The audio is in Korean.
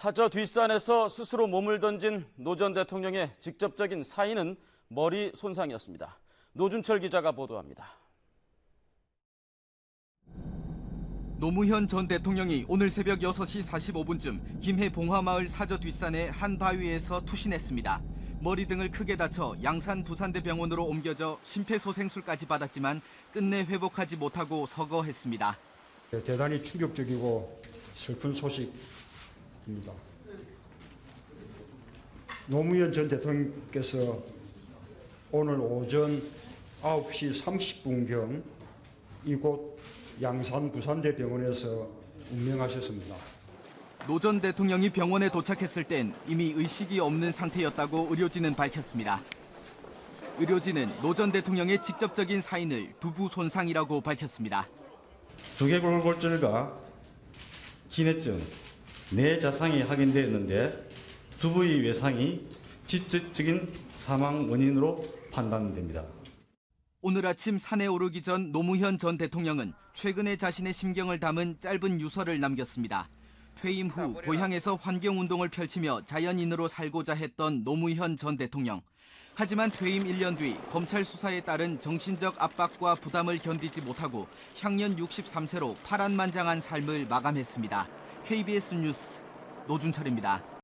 사저 뒷산에서 스스로 몸을 던진 노 전 대통령의 직접적인 사인은 머리 손상이었습니다. 노준철 기자가 보도합니다. 노무현 전 대통령이 오늘 새벽 6시 45분쯤 김해 봉화마을 사저 뒷산의 한 바위에서 투신했습니다. 머리 등을 크게 다쳐 양산 부산대 병원으로 옮겨져 심폐소생술까지 받았지만 끝내 회복하지 못하고 서거했습니다. 대단히 충격적이고 슬픈 소식 입니다. 노무현 전 대통령께서 오늘 오전 9시 30분경 이곳 양산 부산대 병원에서 운명하셨습니다. 노 전 대통령이 병원에 도착했을 땐 이미 의식이 없는 상태였다고 의료진은 밝혔습니다. 의료진은 노 전 대통령의 직접적인 사인을 두부 손상이라고 밝혔습니다. 두개골골절과 기내증, 뇌자상이 확인되었는데 두부의 외상이 직접적인 사망 원인으로 판단됩니다. 오늘 아침 산에 오르기 전 노무현 전 대통령은 최근에 자신의 심경을 담은 짧은 유서를 남겼습니다. 퇴임 후 고향에서 환경운동을 펼치며 자연인으로 살고자 했던 노무현 전 대통령. 하지만 퇴임 1년 뒤 검찰 수사에 따른 정신적 압박과 부담을 견디지 못하고 향년 63세로 파란만장한 삶을 마감했습니다. KBS 뉴스 노준철입니다.